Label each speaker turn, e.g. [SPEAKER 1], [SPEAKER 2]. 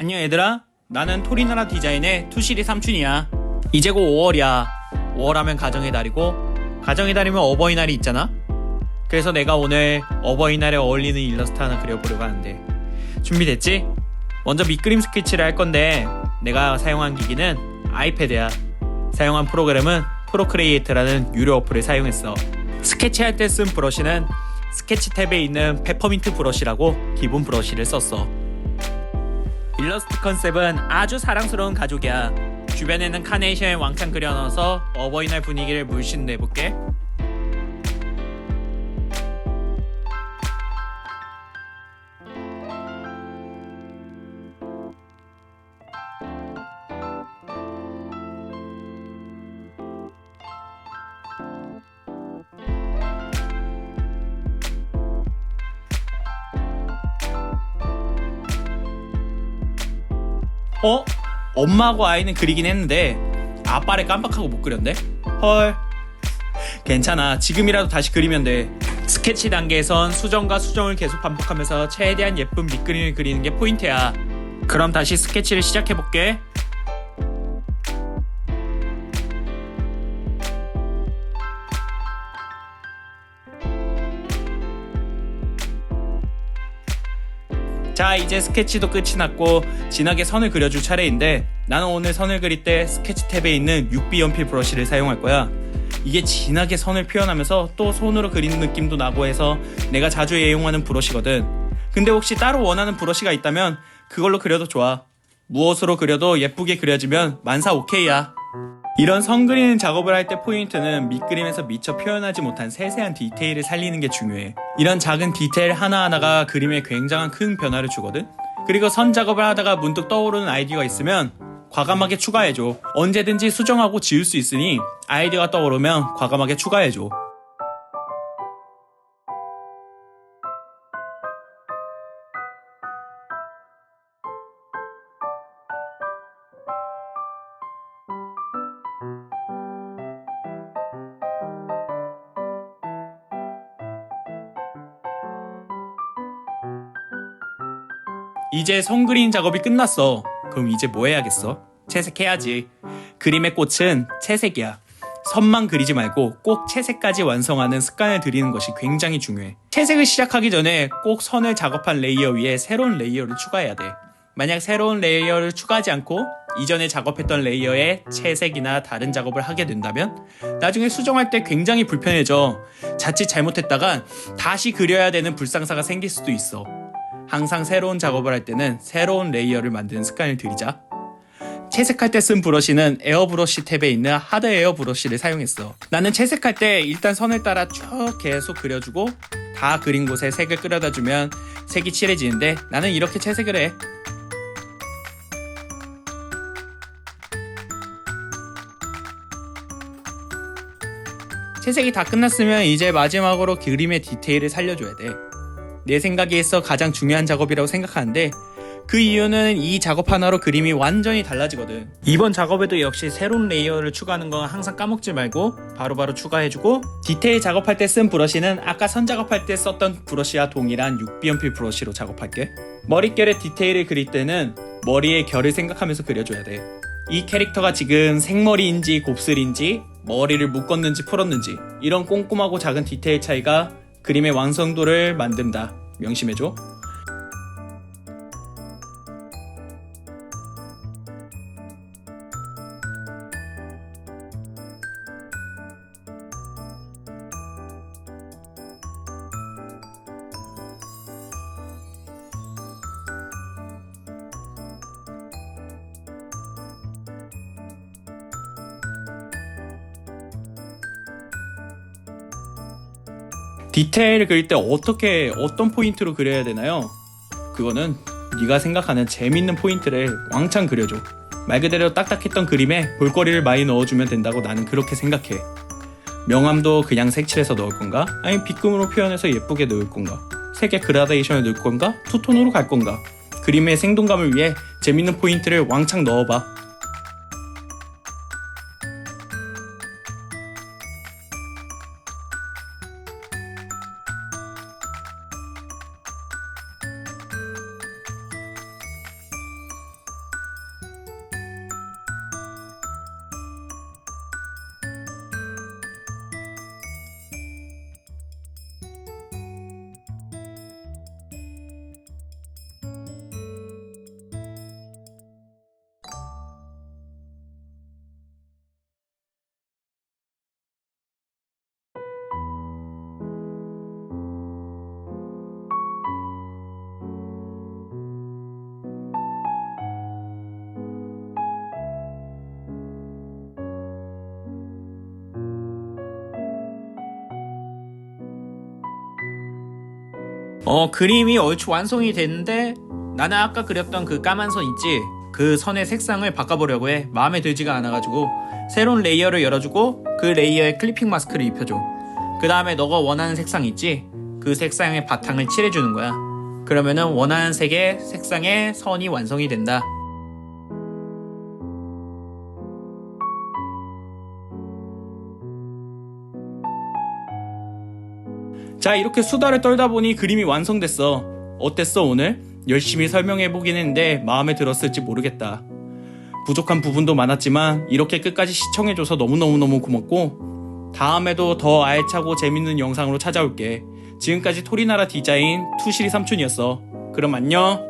[SPEAKER 1] 안녕 얘들아. 나는 토리나라 디자인의 투시리 삼촌이야. 이제 곧 5월이야. 5월 하면 가정의 달이고 가정의 달이면 어버이날이 있잖아? 그래서 내가 오늘 어버이날에 어울리는 일러스트 하나 그려보려고 하는데. 준비됐지? 먼저 밑그림 스케치를 할 건데 내가 사용한 기기는 아이패드야. 사용한 프로그램은 프로크리에이트라는 유료 어플을 사용했어. 스케치할 때 쓴 브러쉬는 스케치 탭에 있는 페퍼민트 브러쉬라고 기본 브러쉬를 썼어 일러스트 컨셉은 아주 사랑스러운 가족이야. 주변에는 카네이션을 왕창 그려 넣어서 어버이날 분위기를 물씬 내볼게. 어? 엄마하고 아이는 그리긴 했는데 아빠를 깜빡하고 못 그렸네? 헐. 괜찮아. 지금이라도 다시 그리면 돼. 스케치 단계에선 수정과 수정을 계속 반복하면서 최대한 예쁜 밑그림을 그리는 게 포인트야. 그럼 다시 스케치를 시작해볼게. 자 이제 스케치도 끝이 났고 진하게 선을 그려줄 차례인데 나는 오늘 선을 그릴 때 스케치 탭에 있는 6B 연필 브러쉬를 사용할 거야. 이게 진하게 선을 표현하면서 또 손으로 그리는 느낌도 나고 해서 내가 자주 애용하는 브러쉬거든. 근데 혹시 따로 원하는 브러쉬가 있다면 그걸로 그려도 좋아. 무엇으로 그려도 예쁘게 그려지면 만사 오케이야. 이런 선 그리는 작업을 할 때 포인트는 밑그림에서 미처 표현하지 못한 세세한 디테일을 살리는 게 중요해. 이런 작은 디테일 하나하나가 그림에 굉장한 큰 변화를 주거든? 그리고 선 작업을 하다가 문득 떠오르는 아이디어가 있으면 과감하게 추가해줘. 언제든지 수정하고 지울 수 있으니 아이디어가 떠오르면 과감하게 추가해줘. 이제 선 그린 작업이 끝났어. 그럼 이제 뭐 해야겠어? 채색해야지. 그림의 꽃은 채색이야. 선만 그리지 말고 꼭 채색까지 완성하는 습관을 들이는 것이 굉장히 중요해. 채색을 시작하기 전에 꼭 선을 작업한 레이어 위에 새로운 레이어를 추가해야 돼. 만약 새로운 레이어를 추가하지 않고 이전에 작업했던 레이어에 채색이나 다른 작업을 하게 된다면 나중에 수정할 때 굉장히 불편해져. 자칫 잘못했다간 다시 그려야 되는 불상사가 생길 수도 있어. 항상 새로운 작업을 할 때는 새로운 레이어를 만드는 습관을 들이자. 채색할 때 쓴 브러쉬는 에어 브러쉬 탭에 있는 하드 에어 브러쉬를 사용했어. 나는 채색할 때 일단 선을 따라 쭉 계속 그려주고 다 그린 곳에 색을 끌어다 주면 색이 칠해지는데 나는 이렇게 채색을 해. 채색이 다 끝났으면 이제 마지막으로 그림의 디테일을 살려줘야 돼. 내 생각에서 가장 중요한 작업이라고 생각하는데 그 이유는 이 작업 하나로 그림이 완전히 달라지거든. 이번 작업에도 역시 새로운 레이어를 추가하는 건 항상 까먹지 말고 바로바로 추가해주고 디테일 작업할 때 쓴 브러쉬는 아까 선 작업할 때 썼던 브러쉬와 동일한 6B 연필 브러쉬로 작업할게. 머릿결의 디테일을 그릴 때는 머리의 결을 생각하면서 그려줘야 돼. 이 캐릭터가 지금 생머리인지 곱슬인지 머리를 묶었는지 풀었는지 이런 꼼꼼하고 작은 디테일 차이가 그림의 완성도를 만든다. 명심해줘. 디테일을 그릴 때 어떻게 어떤 포인트로 그려야 되나요? 그거는 네가 생각하는 재밌는 포인트를 왕창 그려줘. 말 그대로 딱딱했던 그림에 볼거리를 많이 넣어주면 된다고 나는 그렇게 생각해. 명암도 그냥 색칠해서 넣을 건가? 아니면 빗금으로 표현해서 예쁘게 넣을 건가? 색의 그라데이션을 넣을 건가? 투톤으로 갈 건가? 그림의 생동감을 위해 재밌는 포인트를 왕창 넣어봐. 어, 그림이 얼추 완성이 됐는데 나는 아까 그렸던 그 까만 선 있지? 그 선의 색상을 바꿔보려고 해. 마음에 들지가 않아가지고 새로운 레이어를 열어주고 그 레이어에 클리핑 마스크를 입혀줘. 그 다음에 너가 원하는 색상 있지? 그 색상의 바탕을 칠해주는 거야. 그러면은 원하는 색의 색상의 선이 완성이 된다. 자, 이렇게 수다를 떨다 보니 그림이 완성됐어. 어땠어, 오늘? 열심히 설명해보긴 했는데 마음에 들었을지 모르겠다. 부족한 부분도 많았지만 이렇게 끝까지 시청해줘서 너무너무너무 고맙고 다음에도 더 알차고 재밌는 영상으로 찾아올게. 지금까지 토리나라 디자인 투시리 삼촌이었어. 그럼 안녕.